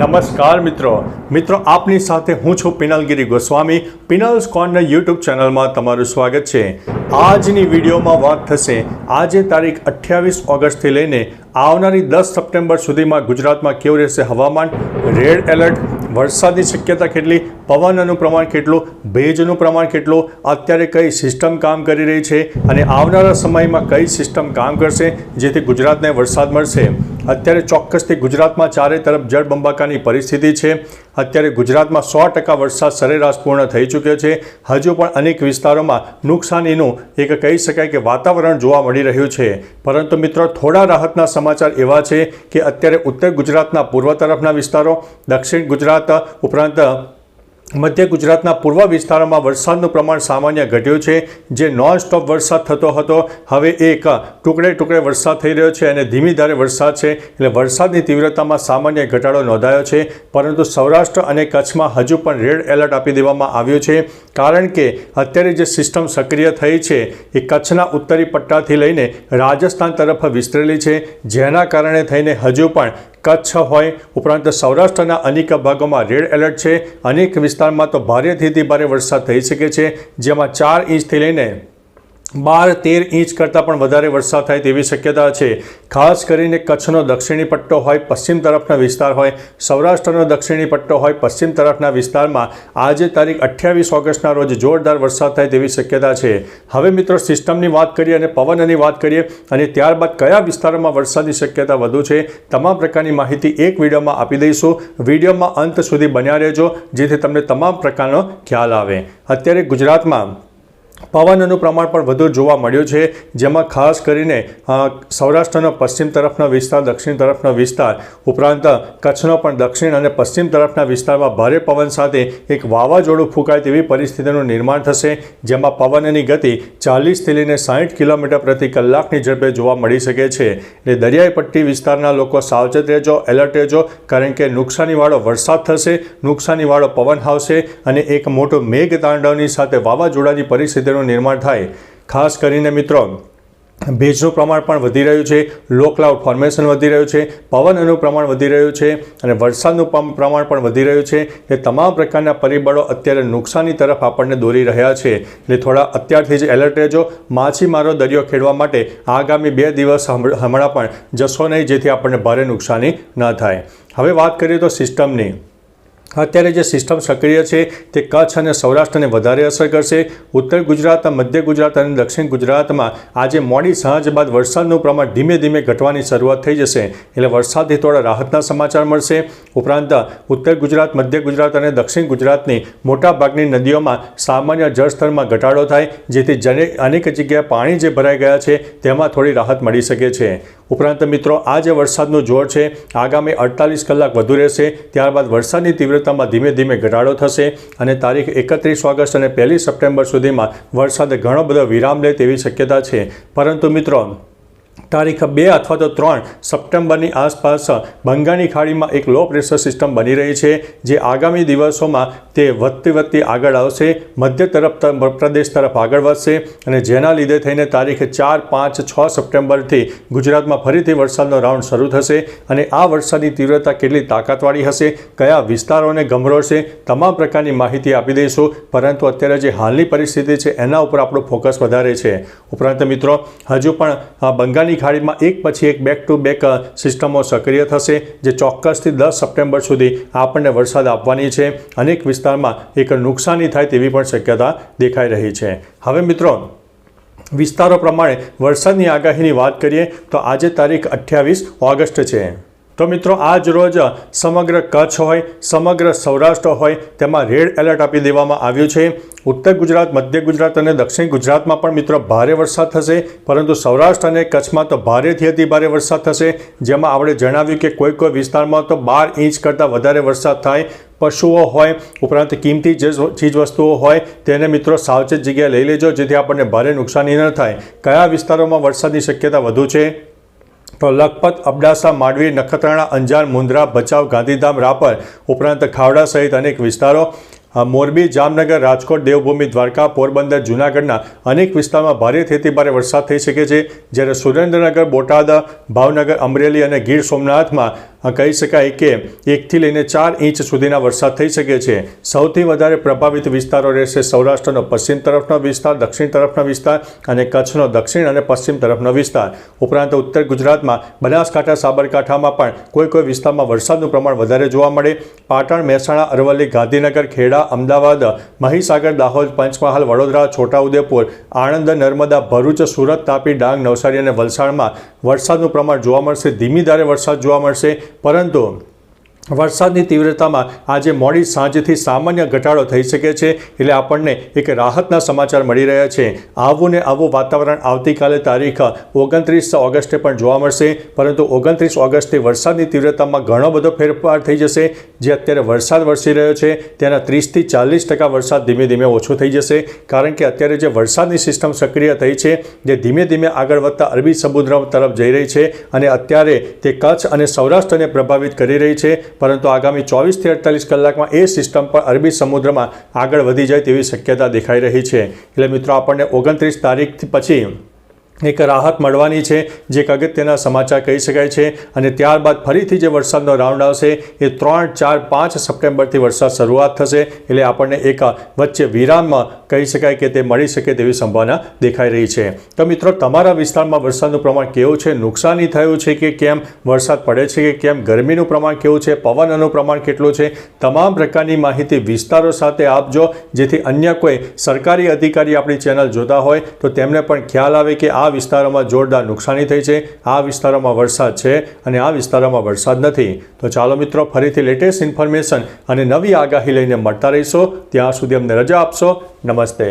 નમસ્કાર મિત્રો. મિત્રો, આપની સાથે હું છું પિનલગીરી ગોસ્વામી. પિનલ્સ કોર્નર યુટ્યુબ ચેનલમાં તમારું સ્વાગત છે. આજની વિડીયોમાં વાત થશે, આજે તારીખ અઠ્યાવીસ ઓગસ્ટથી લઈને આવનારી દસ સપ્ટેમ્બર સુધીમાં ગુજરાતમાં કેવું રહેશે હવામાન? રેડ એલર્ટ વરસાદની શક્યતા કેટલી? પવનનું પ્રમાણ કેટલું? ભેજનું પ્રમાણ કેટલું? અત્યારે કઈ સિસ્ટમ કામ કરી રહી છે? અને આવનારા સમયમાં કઈ સિસ્ટમ કામ કરશે જેથી ગુજરાતને વરસાદ મળશે? અત્યારે ચોક્કસથી ગુજરાતમાં ચારે તરફ જળબંબાકારની પરિસ્થિતિ છે. અત્યારે ગુજરાતમાં સો ટકા વરસાદ સરેરાશ પૂર્ણ થઈ ચૂક્યો છે. હજુ પણ અનેક વિસ્તારોમાં નુકસાનીનું એક કહી શકાય કે વાતાવરણ જોવા મળી રહ્યું છે. પરંતુ મિત્રો, થોડા રાહતના સમાચાર એવા છે કે અત્યારે ઉત્તર ગુજરાતના પૂર્વ તરફના વિસ્તારો, દક્ષિણ ગુજરાત ઉપરાંત મધ્ય ગુજરાતના પૂર્વ વિસ્તારોમાં વરસાદનું પ્રમાણ સામાન્ય ઘટ્યું છે, જે નોન સ્ટોપ વરસાદ થતો હતો. હવે એક ટુકડે ટુકડે વરસાદ થઈ રહ્યો છે અને ધીમી ધારે વરસાદ છે, એટલે વરસાદની તીવ્રતામાં સામાન્ય ઘટાડો નોંધાયો છે. પરંતુ સૌરાષ્ટ્ર અને કચ્છમાં હજુ પણ રેડ એલર્ટ આપી દેવામાં આવ્યું છે, કારણ કે અત્યારે જે સિસ્ટમ સક્રિય થઈ છે, એ કચ્છના ઉત્તરી પટ્ટાથી લઈને રાજસ્થાન તરફ વિસ્તરેલી છે. જેના કારણે થઈને હજુ પણ કચ્છ હોય, ઉપરાંત સૌરાષ્ટ્રના અનેક ભાગોમાં રેડ એલર્ટ છે. અનેક વિસ્તારમાં તો ભારેથી ભારે વરસાદ થઈ શકે છે, જેમાં ચાર ઇંચથી લઈને બાર તેર ઇંચ કરતાં પણ વધારે વરસાદ થાય તેવી શક્યતા છે. ખાસ કરીને કચ્છનો દક્ષિણી પટ્ટો હોય, પશ્ચિમ તરફના વિસ્તાર હોય, સૌરાષ્ટ્રનો દક્ષિણી પટ્ટો હોય, પશ્ચિમ તરફના વિસ્તારમાં આજે તારીખ અઠ્યાવીસ ઓગસ્ટના રોજ જોરદાર વરસાદ થાય તેવી શક્યતા છે. હવે મિત્રો, સિસ્ટમની વાત કરીએ અને પવનની વાત કરીએ અને ત્યારબાદ કયા વિસ્તારોમાં વરસાદની શક્યતા વધુ છે, તમામ પ્રકારની માહિતી એક વિડીયોમાં આપી દઈશું. વિડીયોમાં અંત સુધી બન્યા રહેજો, જેથી તમને તમામ પ્રકારનો ખ્યાલ આવે. અત્યારે ગુજરાતમાં પવનનું પ્રમાણ પણ વધુ જોવા મળ્યું છે, જેમાં ખાસ કરીને સૌરાષ્ટ્રનો પશ્ચિમ તરફનો વિસ્તાર, દક્ષિણ તરફનો વિસ્તાર, ઉપરાંત કચ્છનો પણ દક્ષિણ અને પશ્ચિમ તરફના વિસ્તારમાં ભારે પવન સાથે એક વાવાઝોડું ફૂંકાય તેવી પરિસ્થિતિનું નિર્માણ થશે, જેમાં પવનની ગતિ ચાલીસથી લઈને સાઠ કિલોમીટર પ્રતિ કલાકની ઝડપે જોવા મળી શકે છે. એટલે દરિયાઈ પટ્ટી વિસ્તારના લોકો સાવચેત રહેજો, એલર્ટ રહેજો, કારણ કે નુકસાનીવાળો વરસાદ થશે, નુકસાનીવાળો પવન આવશે અને એક મોટો મેઘ તાંડવની સાથે વાવાઝોડાની પરિસ્થિતિનું નિર્માણ થાય. ખાસ કરીને મિત્રો, ભેજનું પ્રમાણ પણ વધી રહ્યું છે લો ક્લાઉડ ફોર્મેશન વધી રહ્યું છે પવનનું પ્રમાણ વધી રહ્યું છે, અને વરસાદનું પ્રમાણ પણ વધી રહ્યું છે. એ તમામ પ્રકારના પરિબળો અત્યારે નુકસાની તરફ આપણને દોરી રહ્યા છે. એટલે થોડા અત્યારથી જ એલર્ટ રહેજો. માછીમારો દરિયો ખેડવા માટે આગામી બે દિવસ હમણાં પણ જશો નહીં, જેથી આપણને ભારે નુકસાની ન થાય. હવે વાત કરીએ તો સિસ્ટમની અત્યારે જે સિસ્ટમ સક્રિય છે તે કચ્છ અને સૌરાષ્ટ્રને વધારે અસર કરશે. ઉત્તર ગુજરાત, મધ્ય ગુજરાત અને દક્ષિણ ગુજરાતમાં આજે મોડી સાંજ બાદ વરસાદનું પ્રમાણ ધીમે ધીમે ઘટવાની શરૂઆત થઈ જશે. એટલે વરસાદથી થોડા રાહતના સમાચાર મળશે. ઉપરાંત, ઉત્તર ગુજરાત, મધ્ય ગુજરાત અને દક્ષિણ ગુજરાતની મોટાભાગની નદીઓમાં સામાન્ય જળસ્તરમાં ઘટાડો થાય, જેથી જને અનેક જગ્યાએ પાણી જે ભરાઈ ગયા છે, તેમાં થોડી રાહત મળી શકે છે. ઉપરાંત મિત્રો, આ જે વરસાદનું જોર છે, આગામી અડતાલીસ કલાક વધુ રહેશે. ત્યારબાદ વરસાદની તીવ્રતામાં ધીમે ધીમે ઘટાડો થશે અને તારીખ એકત્રીસ ઓગસ્ટ અને પહેલી સપ્ટેમ્બર સુધીમાં વરસાદ ઘણો બધો વિરામ લે તેવી શક્યતા છે. પરંતુ મિત્રો તારીખ બે અથવા તો ત્રણ સપ્ટેમ્બરની આસપાસ બંગાળની ખાડીમાં એક લો પ્રેશર સિસ્ટમ બની રહી છે, જે આગામી દિવસોમાં તે વધતી વધતી આગળ આવશે. મધ્ય તરફ પ્રદેશ તરફ આગળ વધશે અને જેના લીધે થઈને તારીખ ચાર, પાંચ, છ સપ્ટેમ્બરથી ગુજરાતમાં ફરીથી વરસાદનો રાઉન્ડ શરૂ થશે અને આ વરસાદની તીવ્રતા કેટલી તાકાતવાળી હશે, કયા વિસ્તારોને ગમરોળશે તમામ પ્રકારની માહિતી આપી દઈશું. પરંતુ અત્યારે જે હાલની પરિસ્થિતિ છે, એના ઉપર આપણું ફોકસ વધારે છે. ઉપરાંત મિત્રો, હજુ પણ આ બંગાળની ખાડીમાં એક પછી એક બેક ટુ બેક સિસ્ટમો સક્રિય થશે, જે ચોક્કસથી દસ સપ્ટેમ્બર સુધી આપણને વરસાદ આપવાની છે. અનેક વિસ્તારમાં એક નુકસાની થાય તેવી પણ શક્યતા દેખાઈ રહી છે. હવે મિત્રો, વિસ્તારો પ્રમાણે વરસાદની આગાહીની વાત કરીએ, તો આજે તારીખ અઠ્યાવીસ ઓગસ્ટ છે. તો મિત્રો, આજ રોજ સમગ્ર કચ્છ હોય, સમગ્ર સૌરાષ્ટ્ર હોય, તેમાં રેડ એલર્ટ આપી દેવામાં આવ્યું છે. ઉત્તર ગુજરાત, મધ્ય ગુજરાત અને દક્ષિણ ગુજરાતમાં પણ મિત્રો ભારે વરસાદ થશે. પરંતુ સૌરાષ્ટ્ર અને કચ્છમાં તો ભારેથી અતિ ભારે વરસાદ થશે. જેમાં આપણે જણાવ્યું કે કોઈ કોઈ વિસ્તારમાં તો બાર ઇંચ કરતાં વધારે વરસાદ થાય. પશુઓ હોય, ઉપરાંત કિંમતી જે ચીજ હોય, તેને મિત્રો સાવચેત જગ્યાએ લઈ લેજો, જેથી આપણને ભારે નુકસાની ન થાય. કયા વિસ્તારોમાં વરસાદની શક્યતા વધુ છે? તો લખપત, અબડાસા, માંડવી, નખત્રાણા, અંજાર મુંદ્રા ભચાઉ, ગાંધીધામ, રાપર ઉપરાંત ખાવડા સહિત અનેક વિસ્તારો મોરબી જામનગર રાજકોટ દેવભૂમિ દ્વારકા પોરબંદર જૂનાગઢના અનેક વિસ્તારમાં ભારેથી અતિભારે વરસાદ થઈ શકે છે. જ્યારે સુરેન્દ્રનગર, બોટાદ, ભાવનગર, અમરેલી અને ગીર સોમનાથમાં કહી શકાય કે એકથી લઈને ચાર ઇંચ સુધીના વરસાદ થઈ શકે છે. સૌથી વધારે પ્રભાવિત વિસ્તારો રહેશે સૌરાષ્ટ્રનો પશ્ચિમ તરફનો વિસ્તાર, દક્ષિણ તરફનો વિસ્તાર અને કચ્છનો દક્ષિણ અને પશ્ચિમ તરફનો વિસ્તાર. ઉપરાંત ઉત્તર ગુજરાતમાં બનાસકાંઠા, સાબરકાંઠામાં પણ કોઈ કોઈ વિસ્તારમાં વરસાદનું પ્રમાણ વધારે જોવા મળે. પાટણ, મહેસાણા, અરવલ્લી, ગાંધીનગર, ખેડા અમદાવાદ, મહીસાગર, દાહોદ, પંચમહાલ, વડોદરા, છોટાઉદેપુર, આણંદ, નર્મદા, ભરૂચ, સુરત, તાપી, ડાંગ, નવસારી અને વલસાડમાં વરસાદનું પ્રમાણ જોવા મળશે. ધીમી ધારે વરસાદ જોવા મળશે, પરંતુ વરસાદની તીવ્રતામાં આજે મોડી સાંજથી સામાન્ય ઘટાડો થઈ શકે છે એટલે આપણને એક રાહતના સમાચાર મળી રહ્યા છે. આવું ને આવું વાતાવરણ આવતીકાલે તારીખ ઓગણત્રીસ ઓગસ્ટે પણ જોવા મળશે. પરંતુ ઓગણત્રીસ ઓગસ્ટથી વરસાદની તીવ્રતામાં ઘણો બધો ફેરફાર થઈ જશે. જે અત્યારે વરસાદ વરસી રહ્યો છે, તેના ત્રીસથી ચાલીસ ટકા વરસાદ ધીમે ધીમે ઓછો થઈ જશે. કારણ કે અત્યારે જે વરસાદની સિસ્ટમ સક્રિય થઈ છે, જે ધીમે ધીમે આગળ વધતા અરબી સમુદ્ર તરફ જઈ રહી છે અને અત્યારે તે કચ્છ અને સૌરાષ્ટ્રને પ્રભાવિત કરી રહી છે. પરંતુ આગામી ચોવીસથી અડતાલીસ કલાકમાં એ સિસ્ટમ પણ અરબી સમુદ્રમાં આગળ વધી જાય તેવી શક્યતા દેખાઈ રહી છે. એટલે મિત્રો, આપણને ઓગણત્રીસ તારીખ પછી એક રાહત મળવાની છે, જે એક અગત્યના સમાચાર કહી શકાય છે. અને ત્યારબાદ ફરીથી જે વરસાદનો રાઉન્ડ આવશે, એ ત્રણ, ચાર, પાંચ સપ્ટેમ્બરથી વરસાદ શરૂઆત થશે. એટલે આપણને એક વચ્ચે વિરામમાં કહી શકાય કે તે મળી શકે તેવી સંભાવના દેખાઈ રહી છે. તો મિત્રો, તમારા વિસ્તારમાં વરસાદનું પ્રમાણ કેવું છે? નુકસાની થયું છે કે કેમ? વરસાદ પડે છે કે કેમ? ગરમીનું પ્રમાણ કેવું છે? પવનનું પ્રમાણ કેટલું છે? તમામ પ્રકારની માહિતી વિસ્તારો સાથે આપજો. જેથી અન્ય કોઈ સરકારી અધિકારી આપણી ચેનલ જોતા હોય, તો તેમને પણ ખ્યાલ આવે કે આ વિસ્તારોમાં જોરદાર નુકસાની થઈ છે, આ વિસ્તારોમાં વરસાદ છે અને આ વિસ્તારોમાં વરસાદ નથી. તો ચાલો મિત્રો, ફરીથી લેટેસ્ટ ઇન્ફોર્મેશન અને નવી આગાહી લઈને મળતા રહીશો. ત્યાં સુધી અમને રજા આપશો. નમસ્તે.